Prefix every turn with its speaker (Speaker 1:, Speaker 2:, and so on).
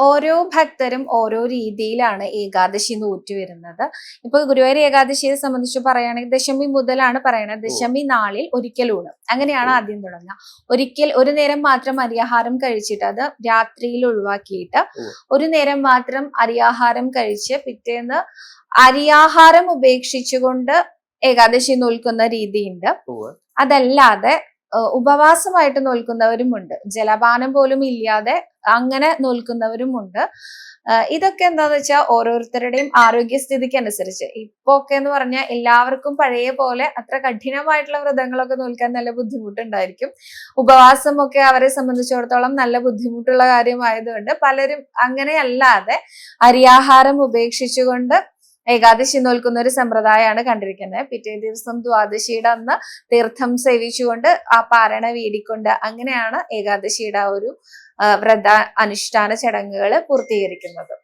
Speaker 1: ഓരോ ഭക്തരും ഓരോ രീതിയിലാണ് ഏകാദശി നൂറ്റു വരുന്നത് ഇപ്പൊ ഗുരുവായൂർ ഏകാദശിയെ സംബന്ധിച്ച് പറയുകയാണെങ്കിൽ ദശമി മുതലാണ് പറയുന്നത്. ദശമി നാളിൽ ഒരിക്കൽ ഊണ്. അങ്ങനെയാണ് ആദ്യം തുടങ്ങുക. ഒരിക്കൽ ഒരു നേരം മാത്രം അരിയാഹാരം കഴിച്ചിട്ട് അത് രാത്രിയിൽ ഒഴിവാക്കിയിട്ട് ഒരു നേരം മാത്രം അരിയാഹാരം കഴിച്ച് പിറ്റേന്ന് അരിയാഹാരം ഉപേക്ഷിച്ചുകൊണ്ട് ഏകാദശി നോൽക്കുന്ന രീതിയുണ്ട്. അതല്ലാതെ ഉപവാസമായിട്ട് നോൽക്കുന്നവരുമുണ്ട്. ജലപാനം പോലും ഇല്ലാതെ അങ്ങനെ നോൽക്കുന്നവരുമുണ്ട്. ഇതൊക്കെ എന്താന്ന് വെച്ചാൽ ഓരോരുത്തരുടെയും ആരോഗ്യസ്ഥിതിക്ക് അനുസരിച്ച് ഇപ്പൊ ഒക്കെ എന്ന് പറഞ്ഞാൽ എല്ലാവർക്കും പഴയ പോലെ അത്ര കഠിനമായിട്ടുള്ള വ്രതങ്ങളൊക്കെ നോൽക്കാൻ നല്ല ബുദ്ധിമുട്ടുണ്ടായിരിക്കും. ഉപവാസം ഒക്കെ അവരെ സംബന്ധിച്ചിടത്തോളം നല്ല ബുദ്ധിമുട്ടുള്ള കാര്യമായതുകൊണ്ട് പലരും അങ്ങനെയല്ലാതെ അരിയാഹാരം ഉപേക്ഷിച്ചുകൊണ്ട് ഏകാദശി നോൽക്കുന്ന ഒരു സമ്പ്രദായമാണ് കണ്ടിരിക്കുന്നത്. പിറ്റേ ദിവസം ദ്വാദശിയുടെ അന്ന് തീർത്ഥം സേവിച്ചുകൊണ്ട് ആ പാരണ വീടിക്കൊണ്ട് അങ്ങനെയാണ് ഏകാദശിയുടെ ആ ഒരു വ്രത അനുഷ്ഠാന ചടങ്ങുകൾ പൂർത്തീകരിക്കുന്നത്.